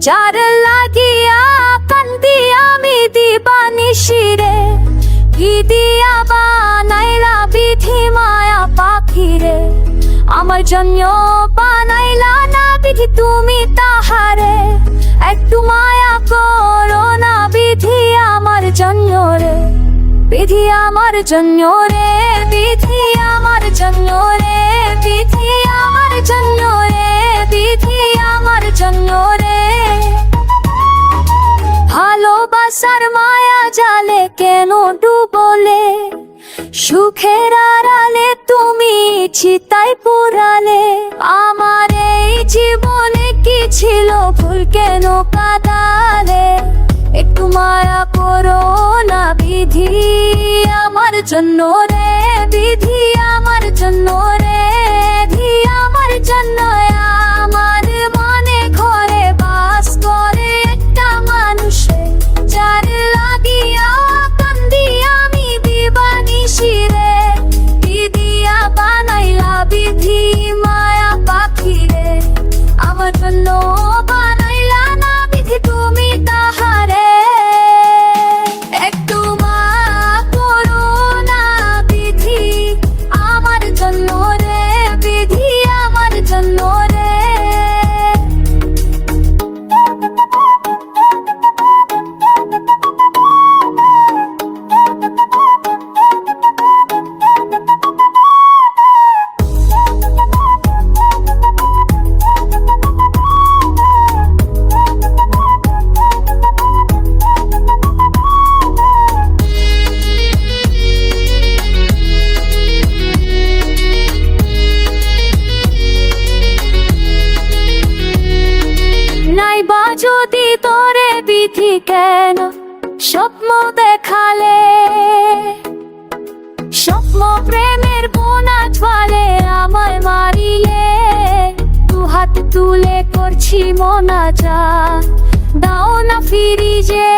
যার লাগিয়া কান্দি আমি দিবানিশিরে কি দিয়া বানাইলা বিধি মায়া পাখিরে আমার জন্য বানাইলা না বিধি তুমি তাহারে একটু মায়া করো না বিধি আমার জন্য রে বিধি আমার জন্য রে বিধি আমার জন্য রে বিধি মায়া জালে কেন ডুবলে? সুখের আড়ালে তুমি চিতাই পুরালে আমার এই জীবনে কি ছিল ভুল কেন কাদালে একটু মায়া করো না বিধি আমার জন্য রে, বিধি আমার জন্য বিধি কেন স্বপ্ন দেখালে? স্বপ্ন প্রেমের বোনা ছোয়ালে আমায় মারিলে দু হাত তুলে করছি মনা চা দাও না ফিরি যে